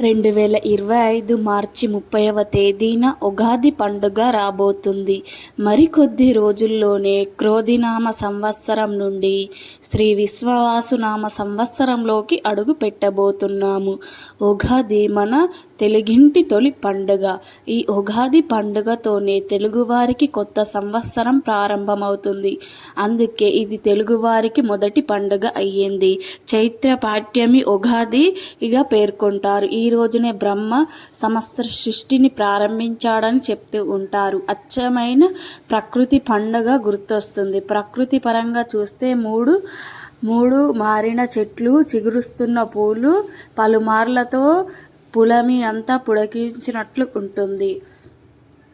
రెండు వేల ఇరవై ఐదు మార్చి ముప్పైవ తేదీన ఉగాది పండుగ రాబోతుంది. మరికొద్ది రోజుల్లోనే క్రోధినామ సంవత్సరం నుండి శ్రీ విశ్వవాసునామ సంవత్సరంలోకి అడుగు పెట్టబోతున్నాము. ఉగాది మన తెలుగింటి తొలి పండుగ. ఈ ఉగాది పండుగతోనే తెలుగువారికి కొత్త సంవత్సరం ప్రారంభమవుతుంది. అందుకే ఇది తెలుగువారికి మొదటి పండుగ అయ్యింది. చైత్ర పాఠ్యమి ఉగాదిగా పేర్కొంటారు. ఈ రోజునే బ్రహ్మ సమస్త సృష్టిని ప్రారంభించాడని చెప్తూ ఉంటారు. అచ్చమైన ప్రకృతి పండుగ గుర్తొస్తుంది. ప్రకృతి పరంగా చూస్తే మూడు మూడు మారిన చెట్లు చిగురుస్తున్న పూలు పలుమార్లతో పులమి అంతా పుడకించినట్లు ఉంటుంది.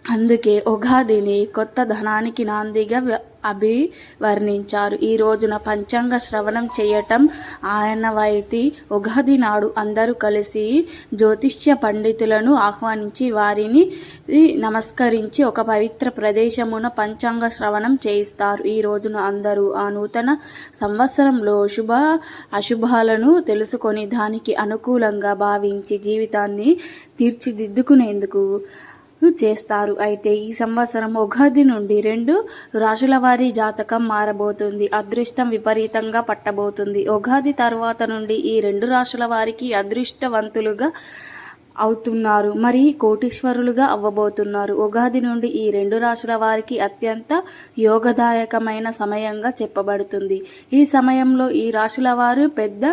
అందుకే ఉగాదిని కొత్త ధనానికి నాందిగా అభివర్ణించారు. ఈ రోజున పంచాంగ శ్రవణం చేయటం ఆయనవైతి ఉగాది నాడు అందరూ కలిసి జ్యోతిష్య పండితులను ఆహ్వానించి వారిని నమస్కరించి ఒక పవిత్ర ప్రదేశమున పంచాంగ శ్రవణం చేయిస్తారు. ఈ రోజున అందరూ ఆ నూతన సంవత్సరంలో శుభ అశుభాలను తెలుసుకొని దానికి అనుకూలంగా భావించి జీవితాన్ని తీర్చిదిద్దుకునేందుకు చేస్తారు. అయితే ఈ సంవత్సరం ఉగాది నుండి రెండు రాశుల వారి జాతకం మారబోతుంది. అదృష్టం విపరీతంగా పట్టబోతుంది. ఉగాది తర్వాత నుండి ఈ రెండు రాశుల వారికి అదృష్టవంతులుగా అవుతున్నారు. మరి కోటీశ్వరులుగా అవ్వబోతున్నారు. ఉగాది నుండి ఈ రెండు రాశుల వారికి అత్యంత యోగదాయకమైన సమయంగా చెప్పబడుతుంది. ఈ సమయంలో ఈ రాశుల వారు పెద్ద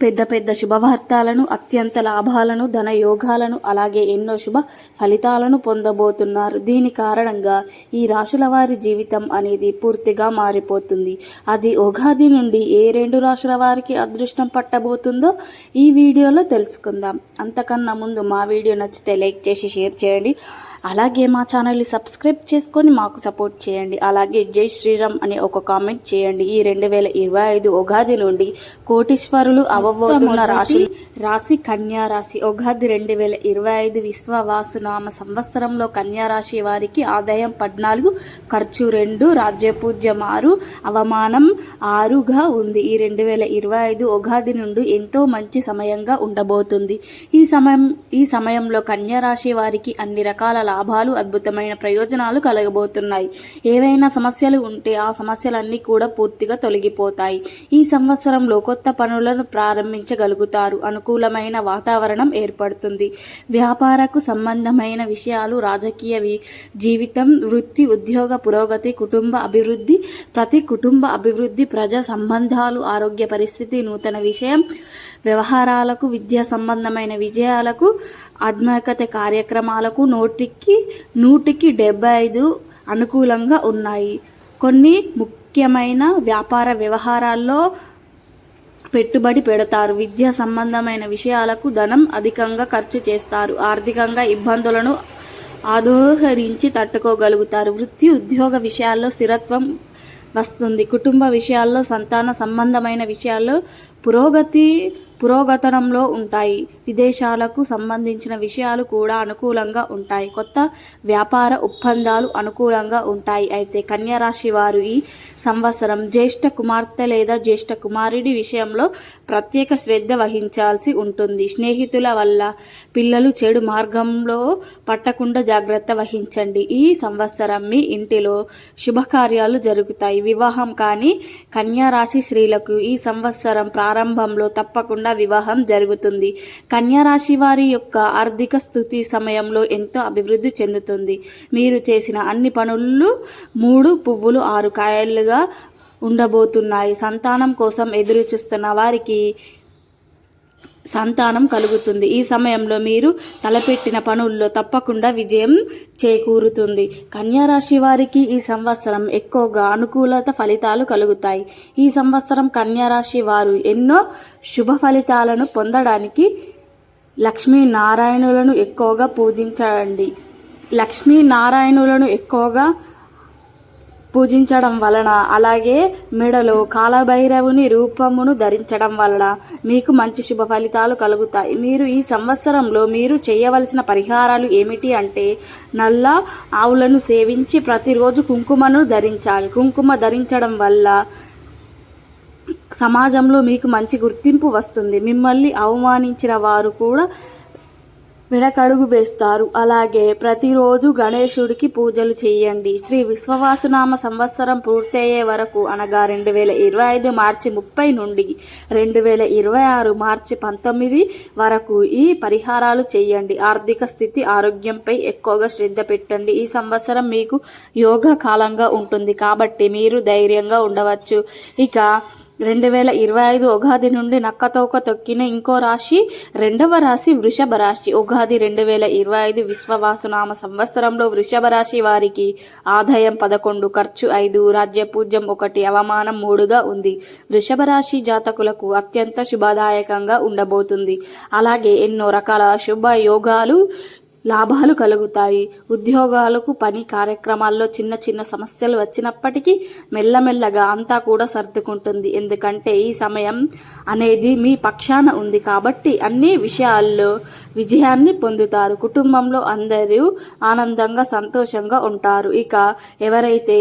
పెద్ద పెద్ద శుభవార్తలను అత్యంత లాభాలను ధన యోగాలను అలాగే ఎన్నో శుభ ఫలితాలను పొందబోతున్నారు. దీని కారణంగా ఈ రాశుల వారి జీవితం అనేది పూర్తిగా మారిపోతుంది. అది ఉగాది నుండి ఏ రెండు రాశుల వారికి అదృష్టం పట్టబోతుందో ఈ వీడియోలో తెలుసుకుందాం. అంతకన్నా ముందు మా వీడియో నచ్చితే లైక్ చేసి షేర్ చేయండి. అలాగే మా ఛానల్ని సబ్స్క్రైబ్ చేసుకొని మాకు సపోర్ట్ చేయండి. అలాగే జై శ్రీరామ్ అని ఒక కామెంట్ చేయండి. ఈ రెండు వేల ఇరవై ఐదు ఉగాది నుండి కోటీశ్వరులు అవ్వబోతున్న రాశి రాశి కన్యా రాశి ఉగాది రెండు వేల ఇరవై ఐదు విశ్వవాసునామ సంవత్సరంలో కన్యా రాశి వారికి ఆదాయం పద్నాలుగు ఖర్చు రెండు రాజ్యపూజ్యం ఆరు అవమానం ఆరుగా ఉంది. ఈ రెండు వేల ఇరవై ఐదు ఉగాది నుండి ఎంతో మంచి సమయంగా ఉండబోతుంది. ఈ సమయం ఈ సమయంలో కన్యా రాశి వారికి అన్ని రకాల లాభాలు అద్భుతమైన ప్రయోజనాలు కలగబోతున్నాయి. ఏవైనా సమస్యలు ఉంటే ఆ సమస్యలన్నీ కూడా పూర్తిగా తొలగిపోతాయి. ఈ సంవత్సరంలో కొత్త పనులను ప్రారంభించగలుగుతారు. అనుకూలమైన వాతావరణం ఏర్పడుతుంది. వ్యాపారకు సంబంధమైన విషయాలు రాజకీయ జీవితం వృత్తి ఉద్యోగ పురోగతి కుటుంబ అభివృద్ధి ప్రతి కుటుంబ అభివృద్ధి ప్రజా సంబంధాలు ఆరోగ్య పరిస్థితి నూతన విషయం వ్యవహారాలకు విద్యా సంబంధమైన విజయాలకు ఆత్మకత కార్యక్రమాలకు నోటికి నూటికి డెబ్బై ఐదు అనుకూలంగా ఉన్నాయి. కొన్ని ముఖ్యమైన వ్యాపార వ్యవహారాల్లో పెట్టుబడి పెడతారు. విద్యా సంబంధమైన విషయాలకు ధనం అధికంగా ఖర్చు చేస్తారు. ఆర్థికంగా ఇబ్బందులను ఆదోహరించి తట్టుకోగలుగుతారు. వృత్తి ఉద్యోగ విషయాల్లో స్థిరత్వం వస్తుంది. కుటుంబ విషయాల్లో సంతాన సంబంధమైన విషయాల్లో పురోగతి పురోగతనంలో ఉంటాయి. విదేశాలకు సంబంధించిన విషయాలు కూడా అనుకూలంగా ఉంటాయి. కొత్త వ్యాపార ఒప్పందాలు అనుకూలంగా ఉంటాయి. అయితే కన్యారాశి వారు ఈ సంవత్సరం జ్యేష్ఠ కుమార్తె లేదా జ్యేష్ఠ కుమారుడి విషయంలో ప్రత్యేక శ్రద్ధ వహించాల్సి ఉంటుంది. స్నేహితుల వల్ల పిల్లలు చెడు మార్గంలో పట్టకుండా జాగ్రత్త వహించండి. ఈ సంవత్సరం మీ ఇంటిలో శుభకార్యాలు జరుగుతాయి. వివాహం కానీ కన్యారాశి స్త్రీలకు ఈ సంవత్సరం ప్రారంభంలో తప్పకుండా వివాహం జరుగుతుంది. కన్యారాశి వారి యొక్క ఆర్థిక స్థితి సమయంలో ఎంతో అభివృద్ధి చెందుతుంది. మీరు చేసిన అన్ని పనులు మూడు పువ్వులు ఆరు కాయలుగా ఉండబోతున్నాయి. సంతానం కోసం ఎదురు చూస్తున్న వారికి సంతానం కలుగుతుంది. ఈ సమయంలో మీరు తలపెట్టిన పనుల్లో తప్పకుండా విజయం చేకూరుతుంది. కన్యారాశి వారికి ఈ సంవత్సరం ఎక్కువగా అనుకూలత ఫలితాలు కలుగుతాయి. ఈ సంవత్సరం కన్యారాశి వారు ఎన్నో శుభ ఫలితాలను పొందడానికి లక్ష్మీ నారాయణులను ఎక్కువగా పూజించండి. లక్ష్మీ నారాయణులను ఎక్కువగా పూజించడం వలన అలాగే మెడలో కాలభైరవుని రూపమును ధరించడం వలన మీకు మంచి శుభ ఫలితాలు కలుగుతాయి. మీరు ఈ సంవత్సరంలో మీరు చేయవలసిన పరిహారాలు ఏమిటి అంటే నల్ల ఆవులను సేవించి ప్రతిరోజు కుంకుమను ధరించాలి. కుంకుమ ధరించడం వల్ల సమాజంలో మీకు మంచి గుర్తింపు వస్తుంది. మిమ్మల్ని అవమానించిన వారు కూడా వెనకడుగు వేస్తారు. అలాగే ప్రతిరోజు గణేశుడికి పూజలు చేయండి. శ్రీ విశ్వవాసునామ సంవత్సరం పూర్తయ్యే వరకు అనగా రెండు వేల ఇరవై ఐదు మార్చి ముప్పై నుండి రెండు వేల ఇరవై ఆరు మార్చి పంతొమ్మిది వరకు ఈ పరిహారాలు చేయండి. ఆర్థిక స్థితి ఆరోగ్యంపై ఎక్కువగా శ్రద్ధ పెట్టండి. ఈ సంవత్సరం మీకు యోగ కాలంగా ఉంటుంది. కాబట్టి మీరు ధైర్యంగా ఉండవచ్చు. ఇక రెండు వేల ఇరవై ఐదు ఉగాది నుండి నక్కతోక తొక్కిన ఇంకో రాశి రెండవ రాశి వృషభ రాశి. ఉగాది రెండు వేల ఇరవై ఐదు విశ్వవాసునామ సంవత్సరంలో వృషభ రాశి వారికి ఆదాయం పదకొండు ఖర్చు ఐదు రాజ్య పూజ్యం ఒకటి అవమానం మూడుగా ఉంది. వృషభ రాశి జాతకులకు అత్యంత శుభదాయకంగా ఉండబోతుంది. అలాగే ఎన్నో రకాల శుభ యోగాలు లాభాలు కలుగుతాయి. ఉద్యోగాలకు పని కార్యక్రమాల్లో చిన్న చిన్న సమస్యలు వచ్చినప్పటికీ మెల్లమెల్లగా అంతా కూడా సర్దుకుంటుంది. ఎందుకంటే ఈ సమయం అనేది మీ పక్షాన ఉంది కాబట్టి అన్ని విషయాల్లో విజయాన్ని పొందుతారు. కుటుంబంలో అందరూ ఆనందంగా సంతోషంగా ఉంటారు. ఇక ఎవరైతే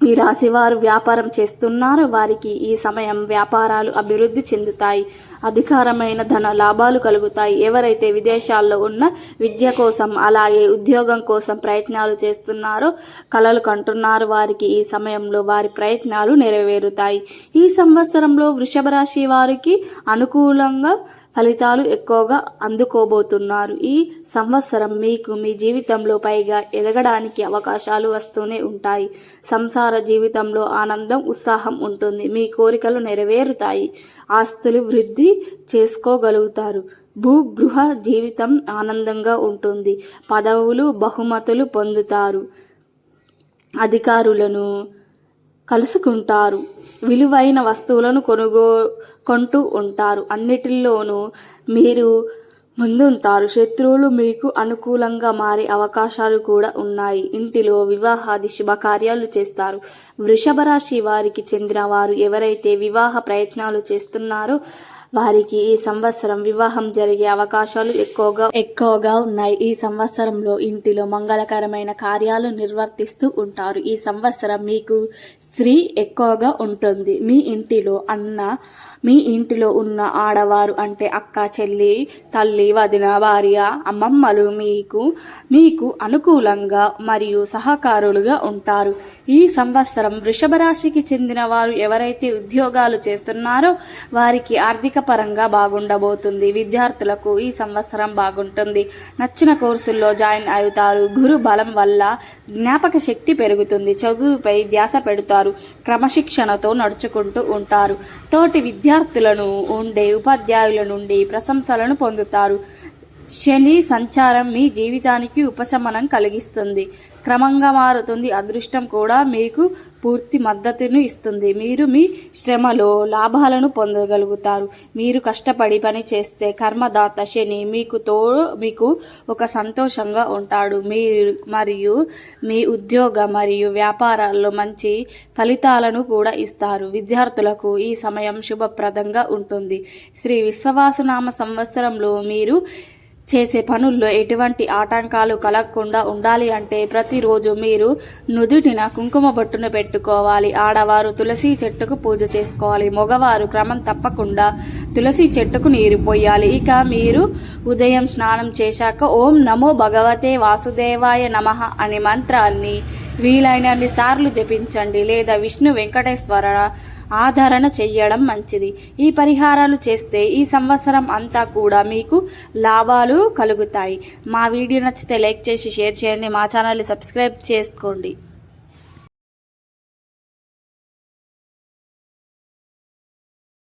ఈ రాశి వారు వ్యాపారం చేస్తున్నారు. వారికి ఈ సమయం వ్యాపారాలు అభివృద్ధి చెందుతాయి. అధికారమైన ధన లాభాలు కలుగుతాయి. ఎవరైతే విదేశాల్లో ఉన్న విద్య కోసం అలాగే ఉద్యోగం కోసం ప్రయత్నాలు చేస్తున్నారో కలలు కంటున్నారు. వారికి ఈ సమయంలో వారి ప్రయత్నాలు నెరవేరుతాయి. ఈ సంవత్సరంలో వృషభ రాశి వారికి అనుకూలంగా ఫలితాలు ఎక్కువగా అందుకోబోతున్నారు. ఈ సంవత్సరం మీకు మీ జీవితంలో పైగా ఎదగడానికి అవకాశాలు వస్తూనే ఉంటాయి. సంసార జీవితంలో ఆనందం ఉత్సాహం ఉంటుంది. మీ కోరికలు నెరవేరుతాయి. ఆస్తులు వృద్ధి చేసుకోగలుగుతారు. భూగృహ జీవితం ఆనందంగా ఉంటుంది. పదవులు బహుమతులు పొందుతారు. అధికారులను కలుసుకుంటారు. విలువైన వస్తువులను కొనుగో కొంటూ ఉంటారు. అన్నిటిలోనూ మీరు ముందుంటారు. శత్రువులు మీకు అనుకూలంగా మారే అవకాశాలు కూడా ఉన్నాయి. ఇంటిలో వివాహాది శుభకార్యాలు చేస్తారు. వృషభ రాశి వారికి చెందిన వారు ఎవరైతే వివాహ ప్రయత్నాలు చేస్తున్నారో వారికి ఈ సంవత్సరం వివాహం జరిగే అవకాశాలు ఎక్కువగా ఎక్కువగా ఉన్నాయి. ఈ సంవత్సరంలో ఇంటిలో మంగళకరమైన కార్యాలు నిర్వర్తిస్తూ ఉంటారు. ఈ సంవత్సరం మీకు స్త్రీ ఎక్కువగా ఉంటుంది. మీ ఇంటిలో అన్న మీ ఇంటిలో ఉన్న ఆడవారు అంటే అక్క చెల్లి తల్లి వదిన భార్య అమ్మమ్మలు మీకు మీకు అనుకూలంగా మరియు సహకారులుగా ఉంటారు. ఈ సంవత్సరం వృషభ రాశికి చెందిన వారు ఎవరైతే ఉద్యోగాలు చేస్తున్నారో వారికి ఆర్థిక పరంగా బాగుండబోతుంది. విద్యార్థులకు ఈ సంవత్సరం బాగుంటుంది. నచ్చిన కోర్సుల్లో జాయిన్ అవుతారు. గురు బలం వల్ల జ్ఞాపక శక్తి పెరుగుతుంది. చదువుపై ధ్యాస పెడతారు. క్రమశిక్షణతో నడుచుకుంటూ ఉంటారు. తోటి విద్యార్థులను ఉండే ఉపాధ్యాయుల నుండి ప్రశంసలను పొందుతారు. శని సంచారం మీ జీవితానికి ఉపశమనం కలిగిస్తుంది. క్రమంగా మారుతుంది. అదృష్టం కూడా మీకు పూర్తి మద్దతును ఇస్తుంది. మీరు మీ శ్రమలో లాభాలను పొందగలుగుతారు. మీరు కష్టపడి పని చేస్తే కర్మదాత శని మీకు తో మీకు ఒక సంతోషంగా ఉంటాడు. మీరు మరియు మీ ఉద్యోగ మరియు వ్యాపారాల్లో మంచి ఫలితాలను కూడా ఇస్తారు. విద్యార్థులకు ఈ సమయం శుభప్రదంగా ఉంటుంది. శ్రీ విశ్వవాసనామ సంవత్సరంలో మీరు చేసే పనుల్లో ఎటువంటి ఆటంకాలు కలగకుండా ఉండాలి అంటే ప్రతిరోజు మీరు నుదుటిన కుంకుమ బొట్టును పెట్టుకోవాలి. ఆడవారు తులసి చెట్టుకు పూజ చేసుకోవాలి. మగవారు క్రమం తప్పకుండా తులసి చెట్టుకు నీరు పోయాలి. ఇక మీరు ఉదయం స్నానం చేశాక ఓం నమో భగవతే వాసుదేవాయ నమః అనే మంత్రాన్ని వీలైనన్ని సార్లు జపించండి లేదా విష్ణు వెంకటేశ్వర ఆదరణ చెయ్యడం మంచిది. ఈ పరిహారాలు చేస్తే ఈ సంవత్సరం అంతా కూడా మీకు లాభాలు కలుగుతాయి. మా వీడియో నచ్చితే లైక్ చేసి షేర్ చేయండి. మా ఛానల్ని సబ్స్క్రైబ్ చేసుకోండి.